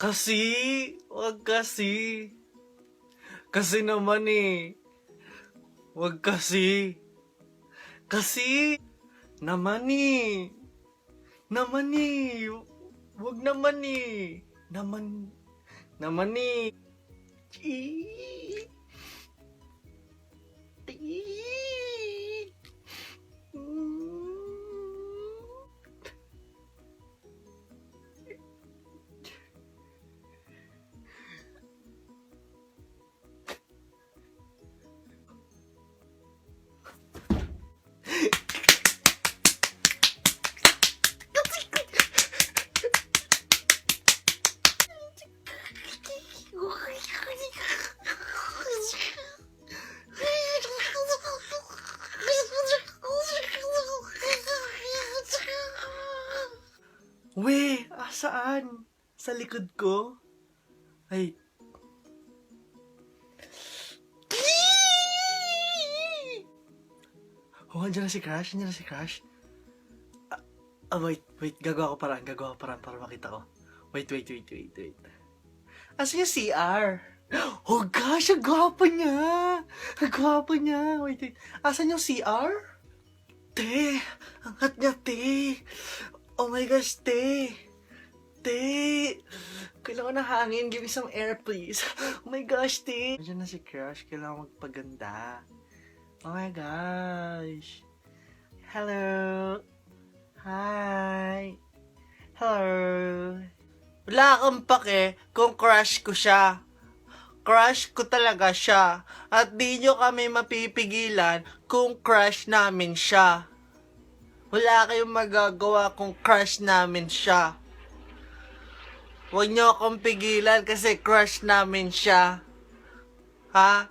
Kasi, wag kasi. Kasi naman eh. Wag kasi. Kasi, naman eh. Naman eh. Wag naman eh. Naman, naman eh. Ee. We, asaan? Sa likod ko? Ay. Oh, andyan na si Crash, andyan na si Crash. Ah, ah, wait, wait, gagawa ko paraan, gagawa ko paraan para makita ko. Wait, wait, wait, wait, wait. Asan yung CR? Oh gosh, ang gwapo niya! Ang gwapo niya! Wait, wait. Asan yung CR? Te! Ang hot niya, te! Oh my gosh, te! Te! Kailangan ng hangin. Give me some air, please. Oh my gosh, te! Diyan na si Crush. Kailangan magpaganda. Oh my gosh. Hello. Hi. Hello. Wala akong pake kung crush ko siya. Crush ko talaga siya. At di nyo kami mapipigilan kung crush namin siya. Wala kayong magagawa kung crush namin siya. Huwag nyo akong pigilan kasi crush namin siya. Ha?